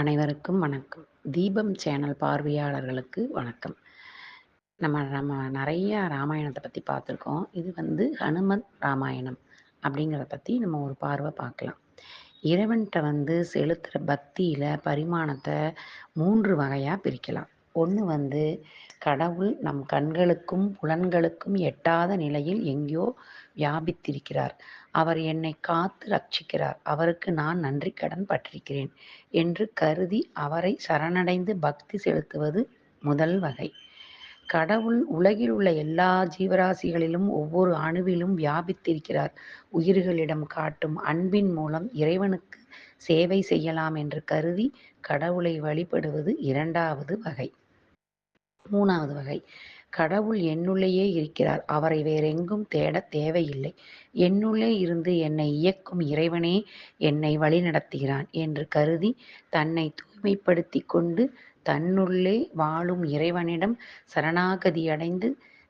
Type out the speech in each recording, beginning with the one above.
அனைவருக்கும் வணக்கம். தீபம் சேனல் பார்வையாளர்களுக்கு வணக்கம். நம்ம நம்ம நிறைய ராமாயணத்தை பற்றி பார்த்துருக்கோம். இது வந்து ஹனுமன் ராமாயணம் அப்படிங்கிறத பற்றி நம்ம ஒரு பார்வை பார்க்கலாம். இறைவன்கிட்ட வந்து செலுத்துகிற பக்தியில் பரிமாணத்தை மூன்று வகையாக பிரிக்கலாம். ஒன்று வந்து கடவுள் நம் கண்களுக்கும் புலன்களுக்கும் எட்டாத நிலையில் எங்கேயோ வியாபித்திருக்கிறார். அவர் என்னை காத்து ரட்சிக்கிறார். அவருக்கு நான் நன்றி கடன் பட்டிருக்கிறேன் என்று கருதி அவரை சரணடைந்து பக்தி செலுத்துவது முதல் வகை. கடவுள் உலகில் உள்ள எல்லா ஜீவராசிகளிலும் ஒவ்வொரு அணுவிலும் வியாபித்திருக்கிறார். உயிர்களிடம் காட்டும் அன்பின் மூலம் இறைவனுக்கு சேவை செய்யலாம் என்று கருதி கடவுளை வழிபடுவது இரண்டாவது வகை. மூணாவது வகை. கடவுள் என்னுள்ளேயே இருக்கிறார். அவரை வேறெங்கும் தேட தேவையில்லை. என்னுள்ளே இருந்து என்னை இயக்கும் இறைவனே என்னை வழிநடத்துகிறான் என்று கருதி தன்னை தூய்மைப்படுத்தி கொண்டு தன்னுள்ளே வாழும் இறைவனிடம் சரணாகதி அடைந்து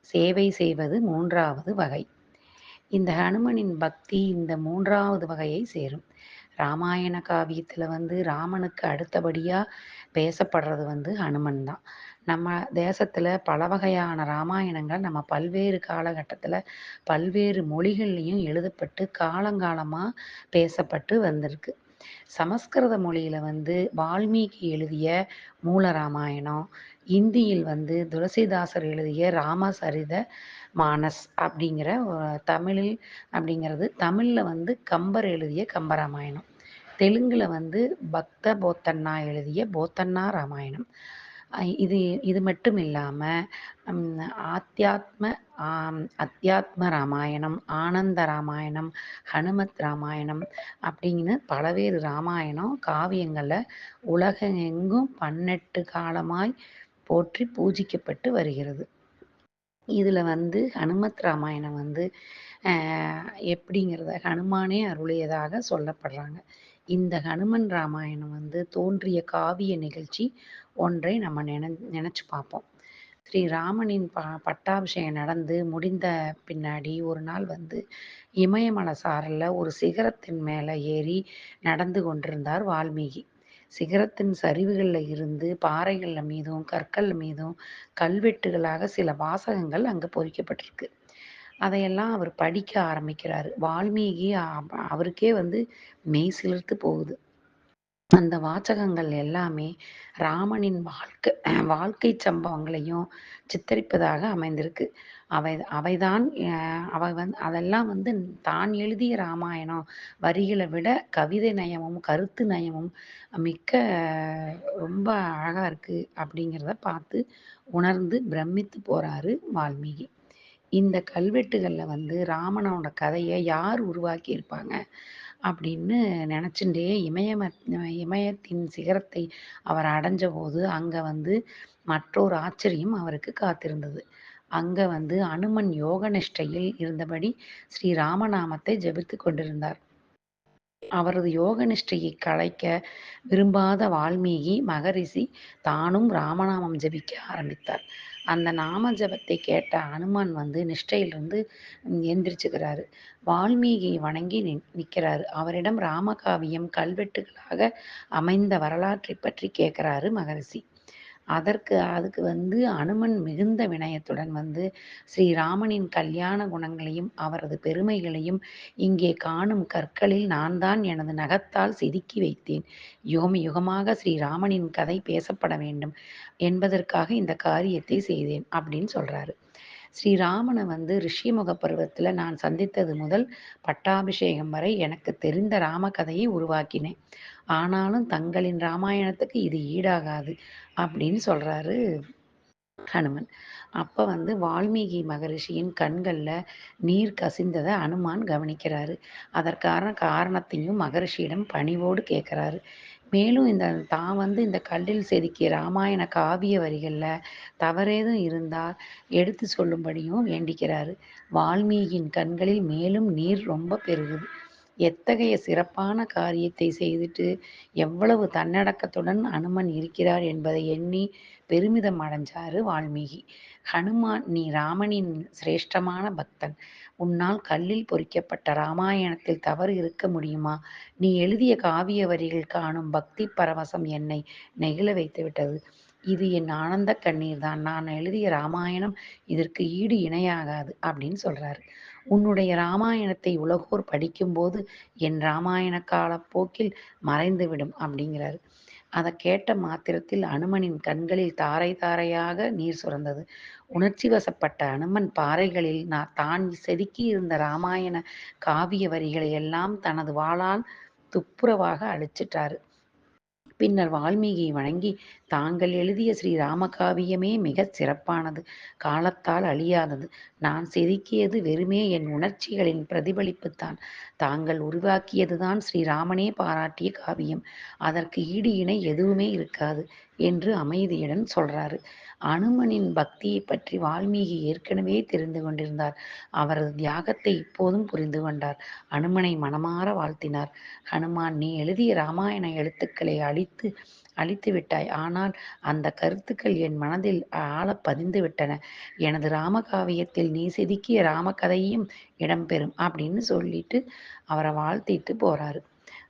சேவை செய்வது மூன்றாவது வகை. இந்த ஹனுமனின் பக்தி இந்த மூன்றாவது வகையை சேரும். ராமாயண காவியத்தில் வந்து ராமனுக்கு அடுத்தபடியாக பேசப்படுறது வந்து ஹனுமன் தான். நம்ம தேசத்தில் பல வகையான ராமாயணங்கள் நம்ம பல்வேறு காலகட்டத்தில் பல்வேறு மொழிகள்லையும் எழுதப்பட்டு காலங்காலமாக பேசப்பட்டு வந்திருக்கு. சமஸ்கிருத மொழியில் வந்து வால்மீகி எழுதிய மூல ராமாயணம் இந்தியில் வந்து துளசிதாசர் எழுதிய ராமசரித மானஸ் அப்படிங்கிற தமிழில் அப்படிங்கிறது தமிழில் வந்து கம்பர் எழுதிய கம்பராமாயணம் தெலுங்கில் வந்து பக்த போத்தண்ணா எழுதிய போத்தண்ணா ராமாயணம். இது இது மட்டும் இல்லாமல் ஆத்தியாத்ம அத்தியாத்ம ராமாயணம் ஆனந்த ராமாயணம் ஹனுமத் ராமாயணம் அப்படின்னு பலவேறு ராமாயணம் காவியங்களில் உலகெங்கும் பன்னெட்டு காலமாய் போற்றி பூஜிக்கப்பட்டு வருகிறது. இதில் வந்து ஹனுமத் ராமாயணம் வந்து எப்படிங்கிறத ஹனுமானே அருளியதாக சொல்லப்படுறாங்க. இந்த ஹனுமன் ராமாயணம் வந்து தோன்றிய காவிய நிகழ்ச்சி ஒன்றை நம்ம நினை நினச்சி பார்ப்போம். ஸ்ரீ ராமனின் ப பட்டாபிஷேகம் நடந்து முடிந்த பின்னாடி ஒரு நாள் வந்து இமயமலை சாரலில் ஒரு சிகரத்தின் மேலே ஏறி நடந்து கொண்டிருந்தார் வால்மீகி. சிகரத்தின் சரிவுகளில் இருந்து பாறைகளில் மீதும் கற்கள் மீதும் கல்வெட்டுகளாக சில வாசகங்கள் அங்கே பொறிக்கப்பட்டிருக்கு. அதையெல்லாம் அவர் படிக்க ஆரம்பிக்கிறாரு. வால்மீகி அவருக்கே வந்து மெய் சிலிர்த்து போகுது. அந்த வாச்சகங்கள் எல்லாமே ராமனின் வாழ்க்கை வாழ்க்கை சம்பவங்களையும் சித்தரிப்பதாக அமைந்திருக்கு. அவை அவைதான் அவை வந்து அதெல்லாம் வந்து தான் எழுதிய ராமாயணம். வரிகளை விட கவிதை நயமும் கருத்து நயமும் மிக்க ரொம்ப அழகாக இருக்குது அப்படிங்கிறத பார்த்து உணர்ந்து பிரமித்து போகிறாரு வால்மீகி. இந்த கல்வெட்டுகளில் வந்து ராமனோட கதையை யார் உருவாக்கி இருப்பாங்க அப்படின்னு நினச்சிண்டே இமயம இமயத்தின் சிகரத்தை அவர் அடைஞ்ச போது அங்கே வந்து மற்றொரு ஆச்சரியம் அவருக்கு காத்திருந்தது. அங்கே வந்து அனுமன் யோக நிஷ்டையில் இருந்தபடி ஸ்ரீ ராமநாமத்தை ஜபித்து கொண்டிருந்தார். அவரது யோக நிஷ்டையை கலைக்க விரும்பாத வால்மீகி மகரிஷி தானும் ராமநாமம் ஜபிக்க ஆரம்பித்தார். அந்த நாம ஜபத்தை கேட்ட அனுமான் வந்து நிஷ்டையிலிருந்து எந்திரிச்சுக்கிறாரு. வால்மீகியை வணங்கி நிற்கிறாரு அவரிடம் ராமகாவியம் கல்வெட்டுகளாக அமைந்த வரலாற்றை பற்றி கேட்கிறாரு மகரிஷி. அதற்கு அதுக்கு வந்து அனுமன் மிகுந்த வினயத்துடன் வந்து ஸ்ரீராமனின் கல்யாண குணங்களையும் அவரது பெருமைகளையும் இங்கே காணும் கற்களில் நான் தான் எனது நகத்தால் செதுக்கி வைத்தேன். யுகம் யுகமாக ஸ்ரீராமனின் கதை பேசப்பட வேண்டும் என்பதற்காக இந்த காரியத்தை செய்தேன் அப்படின்னு சொல்றாரு. ஸ்ரீராமனை வந்து ரிஷிமுக பருவத்தில் நான் சந்தித்தது முதல் பட்டாபிஷேகம் வரை எனக்கு தெரிந்த ராம கதையை உருவாக்கினேன். ஆனாலும் தங்களின் ராமாயணத்துக்கு இது ஈடாகாது அப்படின்னு சொல்றாரு ஹனுமன். அப்போ வந்து வால்மீகி மகரிஷியின் கண்களில் நீர் கசிந்ததை அனுமான் கவனிக்கிறாரு. அதற்கான காரணத்தையும் மகரிஷியிடம் பணிவோடு கேட்குறாரு. மேலும் இந்த தான் வந்து இந்த கல்லில் செதுக்கிய ராமாயண காவிய வரிகளில் தவறேதும் இருந்தால் எடுத்து சொல்லும்படியும் வேண்டிக்கிறாரு. வால்மீகியின் கண்களில் மேலும் நீர் ரொம்ப பெருகுது. எத்தகைய சிறப்பான காரியத்தை செய்துட்டு எவ்வளவு தன்னடக்கத்துடன் அனுமன் இருக்கிறார் என்பதை எண்ணி பெருமிதம் அடைஞ்சாரு வால்மீகி. ஹனுமான் நீ ராமனின் சிரேஷ்டமான பக்தன். உன்னால் கல்லில் பொறிக்கப்பட்ட ராமாயணத்தில் தவறு இருக்க முடியுமா? நீ எழுதிய காவிய வரிகள் காணும் பக்தி பரவசம் என்னை நெகிழ வைத்துவிட்டது இது என் ஆனந்த கண்ணீர் தான். நான் எழுதிய ராமாயணம் இதற்கு ஈடு இணையாகாது அப்படின்னு சொல்றாரு. உன்னுடைய ராமாயணத்தை உலகோர் படிக்கும்போது என் ராமாயண காலப்போக்கில் மறைந்துவிடும் அப்படிங்கிறாரு. அதை கேட்ட மாத்திரத்தில் அனுமனின் கண்களில் தாரை தாரையாக நீர் சுரந்தது. உணர்ச்சி வசப்பட்ட அனுமன் பாறைகளில் நான் தான் செதுக்கி இருந்த ராமாயண காவிய வரிகளை எல்லாம் தனது வாளால் துப்புரவாக அழிச்சிட்டாரு. பின்னர் வால்மீகியை வணங்கி தாங்கள் எழுதிய ஸ்ரீ ராமகாவியமே மிகச் சிறப்பானது. காலத்தால் அழியாதது. நான் செதுக்கியது வெறுமே என் உணர்ச்சிகளின் பிரதிபலிப்புத்தான். தாங்கள் உருவாக்கியதுதான் ஸ்ரீராமனே பாராட்டிய காவியம். அதற்கு ஈடு இணை எதுவுமே இருக்காது. என்று அமைதியுடன் சொல்றாரு. அனுமனின் பக்தியை பற்றி வால்மீகி ஏற்கனவே தெரிந்து கொண்டிருந்தார். அவரது தியாகத்தை இப்போதும் புரிந்து கொண்டார். அனுமனை மனமாற வாழ்த்தினார். ஹனுமான் நீ எழுதிய ராமாயண எழுத்துக்களை அழித்து அழித்து விட்டாய். ஆனால் அந்த கருத்துக்கள் என் மனதில் ஆழ பதிந்து விட்டன. எனது ராமகாவியத்தில் நீ செதுக்கிய ராமகதையும் இடம்பெறும் அப்படின்னு சொல்லிட்டு அவரை வாழ்த்திட்டு போறாரு.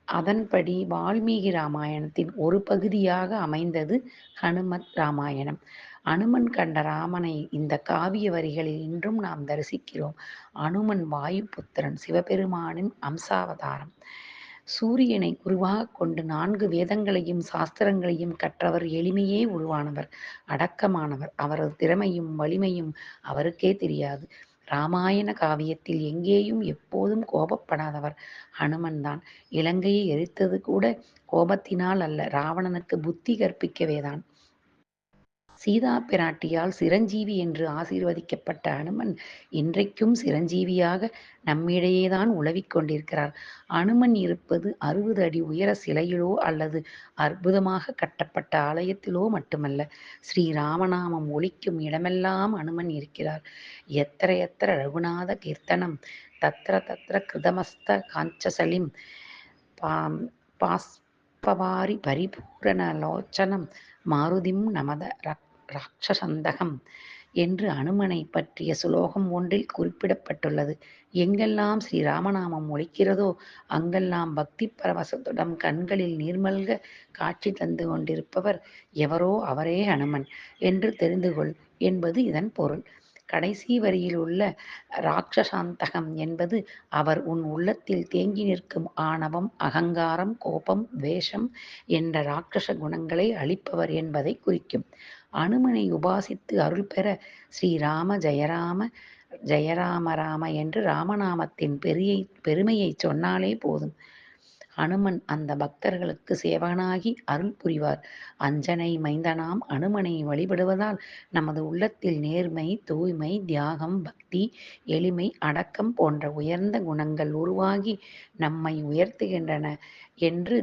அதன்படி வால்மீகி ராமாயணத்தின் ஒரு பகுதியாக அமைந்தது ஹனுமத் ராமாயணம். அனுமன் கண்ட ராமனை இந்த காவிய வரிகளில் இன்றும் நாம் தரிசிக்கிறோம். அனுமன் வாயுபுத்திரன் சிவபெருமானின் அம்சாவதாரம். சூரியனை குருவாக கொண்டு நான்கு வேதங்களையும் சாஸ்திரங்களையும் கற்றவர் எளிமையே உருவானவர் அடக்கமானவர். அவரது திறமையும் வலிமையும் அவருக்கே தெரியாது. ராமாயண காவியத்தில் எங்கேயும் எப்போதும் கோபப்படாதவர் ஹனுமன்தான் இலங்கையை எரித்தது கூட கோபத்தினால் அல்ல ராவணனுக்கு புத்தி கற்பிக்கவேதான். சீதா பிராட்டியால் சிரஞ்சீவி என்று ஆசீர்வதிக்கப்பட்ட அனுமன் இன்றைக்கும் சிரஞ்சீவியாக நம்மிடையேதான் உலவிக் கொண்டிருக்கிறார். அனுமன் இருப்பது அறுபது அடி உயர சிலையிலோ அல்லது அற்புதமாக கட்டப்பட்ட ஆலயத்திலோ மட்டுமல்ல ஸ்ரீ ராமநாமம் ஒலிக்கும் இடமெல்லாம் அனுமன் இருக்கிறார். எத்திர எத்திர ரகுநாத கீர்த்தனம் தத்திர தத்திர கிருதமஸ்த காஞ்சசலிம் பாம் பாஸ்பவாரி பரிபூரணலோச்சனம் மாருதிம் நமத ரக் ராட்சசந்தகம் என்று அனுமனை பற்றிய சுலோகம் ஒன்றில் குறிப்பிடப்பட்டுள்ளது. எங்கெல்லாம் ஸ்ரீராமநாமம் ஒழிக்கிறதோ அங்கெல்லாம் பக்தி பரவசத்துடன் கண்களில் நீர்மல்க காட்சி தந்து கொண்டிருப்பவர் எவரோ அவரே அனுமன் என்று தெரிந்து கொள் என்பது இதன் பொருள். கடைசி வரியில் உள்ள ராட்சசாந்தகம் என்பது அவர் உன் உள்ளத்தில் தேங்கி நிற்கும் ஆணவம் அகங்காரம் கோபம் துவேஷம் என்ற ராட்சச குணங்களை அளிப்பவர் என்பதை குறிக்கும். அனுமனை உபாசித்து அருள் பெற ஸ்ரீராம ஜெயராம ஜெயராம ராம என்று ராமநாமத்தின் பெரிய பெருமையை சொன்னாலே போதும். அனுமன் அந்த பக்தர்களுக்கு சேவகனாகி அருள் புரிவார். அஞ்சனை மைந்தனாம் அனுமனை வழிபடுவதால் நமது உள்ளத்தில் நேர்மை தூய்மை தியாகம் பக்தி எளிமை அடக்கம் போன்ற உயர்ந்த குணங்கள் உருவாகி நம்மை உயர்த்துகின்றன என்று